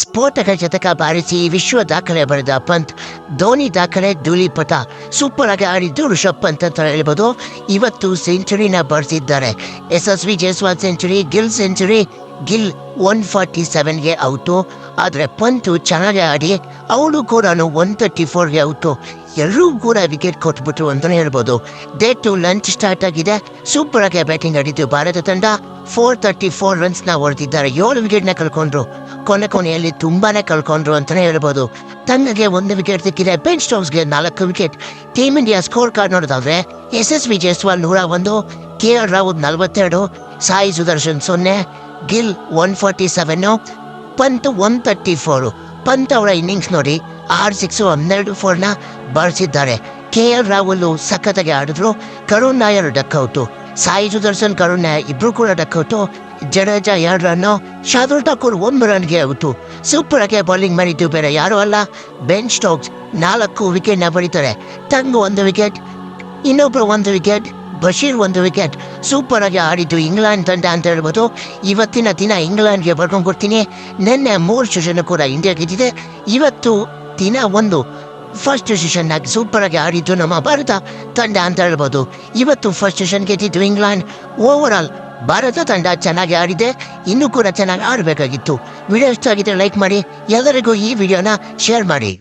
ಸ್ಫೋಟಕ ಶತಕ ಬಾರಿಸಿ ವಿಶ್ವ ದಾಖಲೆ ಬರೆದ ಪಂತ್, ಧೋನಿ ದಾಖಲೆ ಧೂಳಿಪಟ ಸೂಪರ್ ಆಗಿ ಆಡಿದ್ದು ಋಷಭ್ ಪಂತ್ ಅಂತ ಹೇಳ್ಬೋದು. ಇವತ್ತು ಸೆಂಚುರಿನ ಬಾರಿಸಿದ್ದಾರೆ. Yashasvi Jaiswal century Gill century Gill one forty ಸೆವೆನ್ಗೆ out ಆದರೆ ಪಂತು ಚೆನ್ನಾಗಿ ಆಡಿ, ಅವಳು ಕೂಡ ಒನ್ ತರ್ಟಿ ಫೋರ್ಗೆ ಔಟು ಎಲ್ಲರೂ ಕೂಡ ವಿಕೆಟ್ ಕೊಟ್ಬಿಟ್ರು ಅಂತಲೇ ಹೇಳ್ಬೋದು. ಡೇ ಟು ಲಂಚ್ ಸ್ಟಾರ್ಟ್ ಆಗಿದೆ. ಸೂಪರ್ ಆಗಿ ಬ್ಯಾಟಿಂಗ್ ಆಡಿದ್ದು ಭಾರತ ತಂಡ. ಫೋರ್ ತರ್ಟಿ ಫೋರ್ ರನ್ಸ್ನ ಹೊಡೆದಿದ್ದಾರೆ. ಏಳು ವಿಕೆಟ್ನ ಕಳ್ಕೊಂಡ್ರು. ಕೊನೆ ಕೊನೆಯಲ್ಲಿ ತುಂಬಾನೇ ಕಳ್ಕೊಂಡ್ರು ಅಂತಲೇ ಹೇಳ್ಬೋದು. ತಂಗಗೆ ಒಂದು ವಿಕೆಟ್ ಸಿಕ್ಕಿದೆ. ಬೆನ್ ಸ್ಟೋಕ್ಸ್ಗೆ ನಾಲ್ಕು wicket team India score card ನೋಡೋದಾದ್ರೆ ಎಸ್ ಎಸ್ ವಿ ಜೈಸ್ವಾಲ್ ನೂರ ಒಂದು ಕೆ ಎಲ್ ರಾಹುಲ್ ನಲವತ್ತೆರಡು ಸಾಯಿ ಸುದರ್ಶನ್ ಸೊನ್ನೆ Gill one forty seven Pant one thirty four Pant ಅವರ ಇನ್ನಿಂಗ್ಸ್ ನೋಡಿ ಆರು ಸಿಕ್ಸು ಹನ್ನೆರಡು ಫೋರ್ನ ಬಳಸಿದ್ದಾರೆ ಕೆ ಎಲ್ ರಾಹುಲ್ ಸಖತ್ತಾಗಿ ಆಡಿದ್ರು. ಕರುಣ್ ನಾಯರ್ ಡಕ್ಔಟು ಸಾಯಿ ಸುದರ್ಶನ್ ಕರುಣ್ಯ ಇಬ್ರು ಕೂಡ ಡಕ್ಕೌಟು ಜಡೇಜಾ ಎರಡು ರನ್ನು ಶಾರ್ದುಲ್ ಠಾಕೂರ್ ಒಂದು ರನ್ಗೆ ಔಟು ಸೂಪರ್ ಆಗಿ ಬೌಲಿಂಗ್ ಮಾಡಿದ್ದು ಬೇರೆ ಯಾರು ಅಲ್ಲ ಬೆನ್ ಸ್ಟೋಕ್ಸ್ ನಾಲ್ಕು ವಿಕೆಟ್ನ ಬರೀತಾರೆ ತಂಗು ಒಂದು ವಿಕೆಟ್ ಇನ್ನೊಬ್ಬರು ಒಂದು ವಿಕೆಟ್ ಬಶೀರ್ ಒಂದು ವಿಕೆಟ್ ಸೂಪರ್ ಆಗಿ ಆಡಿದ್ದು ಇಂಗ್ಲೆಂಡ್ ತಂಡ ಅಂತ ಹೇಳ್ಬೋದು ಇವತ್ತಿನ ದಿನ ಇಂಗ್ಲೆಂಡ್ಗೆ ಬರ್ಕೊಂಡು ಕೊಡ್ತೀನಿ ನಿನ್ನೆ ಮೂರು ಸೆಷನ್ ಕೂಡ ಇಂಡಿಯಾ ಗೆದ್ದಿದೆ ಇವತ್ತು ದಿನ ಒಂದು ಫಸ್ಟ್ ಸೂಪರ್ ಆಗಿ ಆಡಿದ್ದು ನಮ್ಮ ಭಾರತ ತಂಡ ಅಂತ ಹೇಳ್ಬೋದು. ಇವತ್ತು ಫಸ್ಟ್ ಸೆಷನ್ ಗೆದ್ದಿದ್ದು ಇಂಗ್ಲೆಂಡ್ ಓವರ್ ಆಲ್ ಭಾರತ ತಂಡ ಚೆನ್ನಾಗಿ ಆಡಿದೆ. ಇನ್ನೂ ಕೂಡ ಚೆನ್ನಾಗಿ ಆಡಬೇಕಾಗಿತ್ತು. ವಿಡಿಯೋ ಇಷ್ಟ ಆಗಿದೆ ಲೈಕ್ ಮಾಡಿ. ಎಲ್ಲರಿಗೂ ಈ ವಿಡಿಯೋನ ಶೇರ್ ಮಾಡಿ.